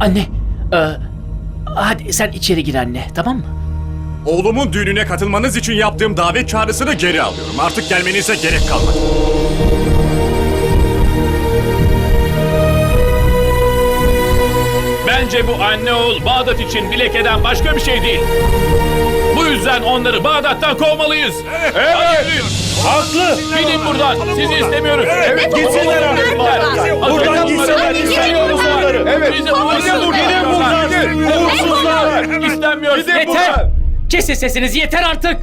Anne, e, hadi sen içeri gir anne, tamam mı? Oğlumun düğününe katılmanız için yaptığım davet çağrısını geri alıyorum. Artık gelmenize gerek kalmadı. Bence bu anne oğul Bağdat için bilek eden başka bir şey değil. Bu yüzden onları Bağdat'tan kovmalıyız. Evet. Haklı. Gidin buradan. Sizi istemiyoruz. Evet. Gitsinler artık. Buradan gitsinler. Onları. Evet. Bizi Gidin buradan. Uğursuzlar. İstenmiyoruz. Yeter! Kesin sesinizi yeter artık!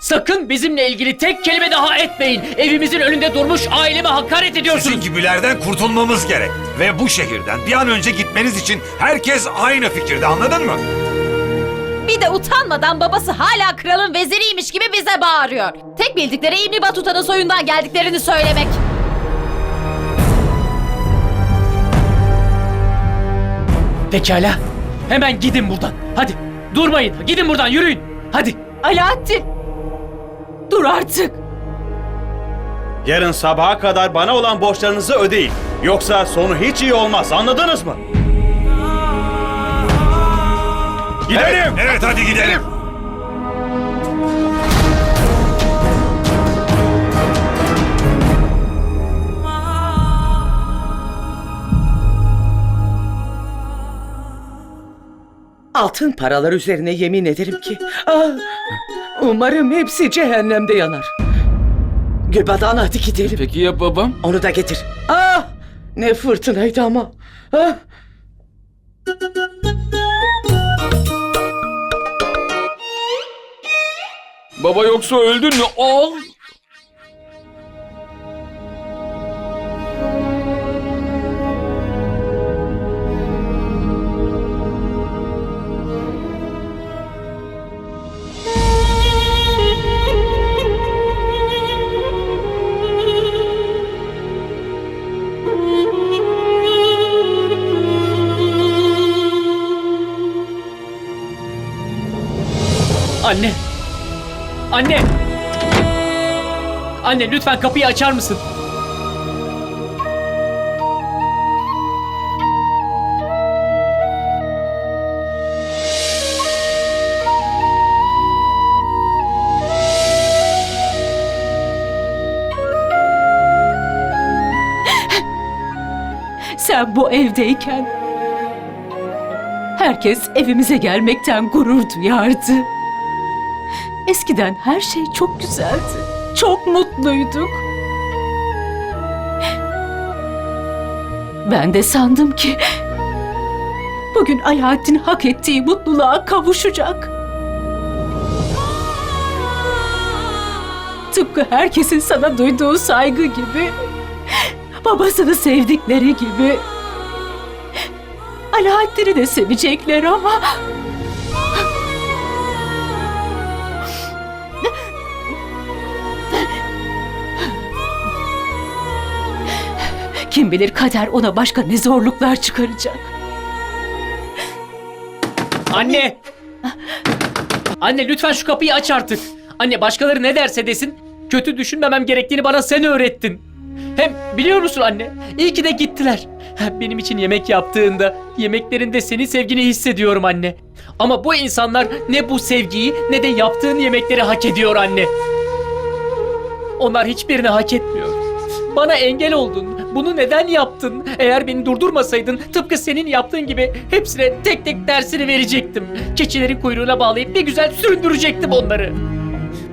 Sakın bizimle ilgili tek kelime daha etmeyin. Evimizin önünde durmuş aileme hakaret ediyorsunuz. Sizin gibilerden kurtulmamız gerek. Ve bu şehirden bir an önce gitmeniz için herkes aynı fikirde anladın mı? Bir de utanmadan babası hala kralın veziriymiş gibi bize bağırıyor. Tek bildikleri İbni Batuta'nın soyundan geldiklerini söylemek. Pekala. Hemen gidin buradan. Hadi. Durmayın. Gidin buradan yürüyün. Hadi. Alaaddin! Dur artık! Yarın sabaha kadar bana olan borçlarınızı ödeyin. Yoksa sonu hiç iyi olmaz. Anladınız mı? Gidelim. Evet hadi gidelim. Altın paralar üzerine yemin ederim ki... Ah, umarım hepsi cehennemde yanar. Gülbadan hadi gidelim. Peki ya babam? Onu da getir. Ah, ne fırtınaydı ama. Ah. Baba yoksa öldün mü? Al. Anne. Anne. Anne lütfen kapıyı açar mısın? Sen bu evdeyken herkes evimize gelmekten gurur duyardı. Eskiden her şey çok güzeldi. Çok mutluyduk. Ben de sandım ki bugün Alaaddin hak ettiği mutluluğa kavuşacak. Tıpkı herkesin sana duyduğu saygı gibi babasını sevdikleri gibi Alaaddin'i de sevecekler ama kim bilir kader ona başka ne zorluklar çıkaracak. Anne! Anne lütfen şu kapıyı aç artık. Anne başkaları ne derse desin kötü düşünmemem gerektiğini bana sen öğrettin. Hem biliyor musun anne? İyi ki de gittiler. Benim için yemek yaptığında yemeklerinde senin sevgini hissediyorum anne. Ama bu insanlar ne bu sevgiyi ne de yaptığın yemekleri hak ediyor anne. Onlar hiçbirini hak etmiyor. Bana engel oldun. Bunu neden yaptın? Eğer beni durdurmasaydın tıpkı senin yaptığın gibi hepsine tek tek dersini verecektim. Keçilerin kuyruğuna bağlayıp bir güzel süründürecektim onları.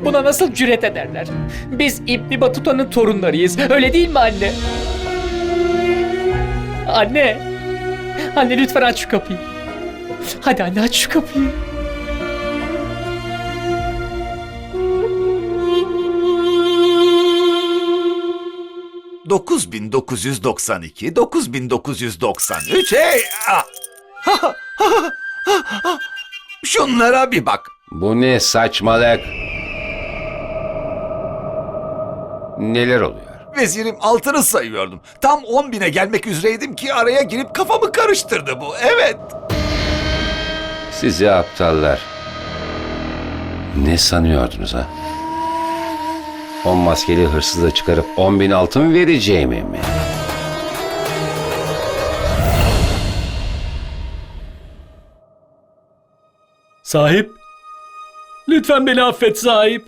Buna nasıl cüret ederler? Biz İbni Batuta'nın torunlarıyız. Öyle değil mi anne? Anne. Anne lütfen aç şu kapıyı. Hadi anne aç şu kapıyı. Dokuz bin dokuz yüz doksan iki, dokuz bin dokuz yüz doksan üç. Hey! ah! Şunlara bir bak. Bu ne saçmalık? Neler oluyor? Vezirim altını sayıyordum. Tam on bine gelmek üzereydim ki araya girip kafamı karıştırdı bu. Evet. Sizi aptallar. Ne sanıyordunuz ha? On maskeli hırsızı çıkarıp on bin altın vereceğimi mi? Sahip. Lütfen beni affet sahip.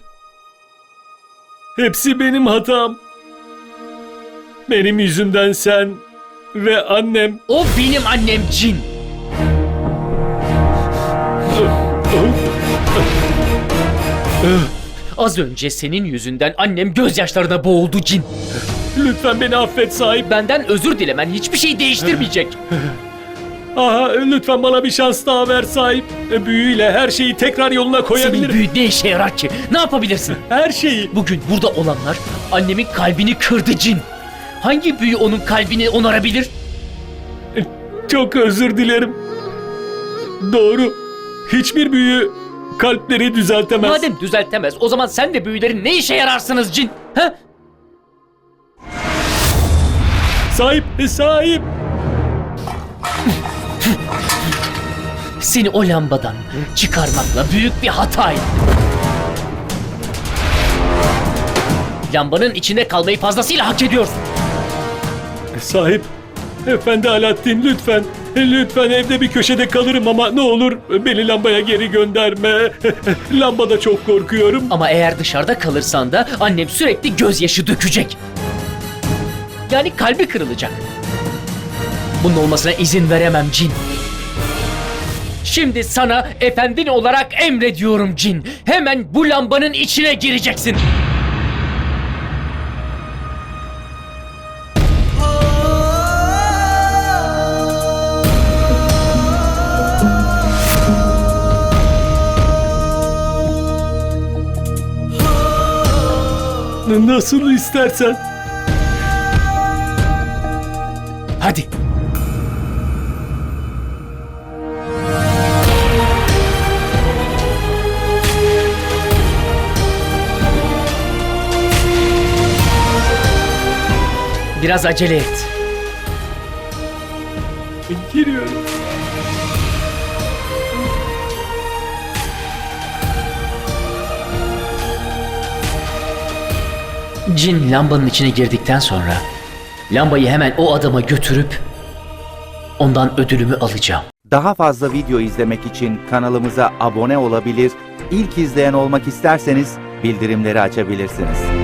Hepsi benim hatam. Benim yüzümden sen ve annem... O benim annem cin. Öh, öh, öh, Az önce senin yüzünden annem gözyaşlarına boğuldu cin. lütfen beni affet sahip. Benden özür dilemen hiçbir şey değiştirmeyecek. Aha lütfen bana bir şans daha ver sahip. E, Büyüyle her şeyi tekrar yoluna Senin koyabilirim. büyü ne işe yarar ki? Ne yapabilirsin? Her şeyi. Bugün burada olanlar annemin kalbini kırdı cin. Hangi büyü onun kalbini onarabilir? Çok özür dilerim. Doğru. Hiçbir büyü kalpleri düzeltemez. Madem düzeltemez o zaman sen de büyülerin ne işe yararsınız cin? Ha? Sahip, e, sahip. Seni o lambadan çıkarmakla büyük bir hataydı. Lambanın içinde kalmayı fazlasıyla hak ediyorsun. Sahip. Efendi Alaaddin lütfen. Lütfen evde bir köşede kalırım ama ne olur beni lambaya geri gönderme. Lambada çok korkuyorum. Ama eğer dışarıda kalırsan da annem sürekli gözyaşı dökecek. Yani kalbi kırılacak. Bunun olmasına izin veremem cin. Şimdi sana efendin olarak emrediyorum cin. Hemen bu lambanın içine gireceksin. Nasıl istersen. Hadi. Biraz acele et. Giriyorum. Cin lambanın içine girdikten sonra lambayı hemen o adama götürüp ondan ödülümü alacağım. Daha fazla video izlemek için kanalımıza abone olabilir, ilk izleyen olmak isterseniz bildirimleri açabilirsiniz.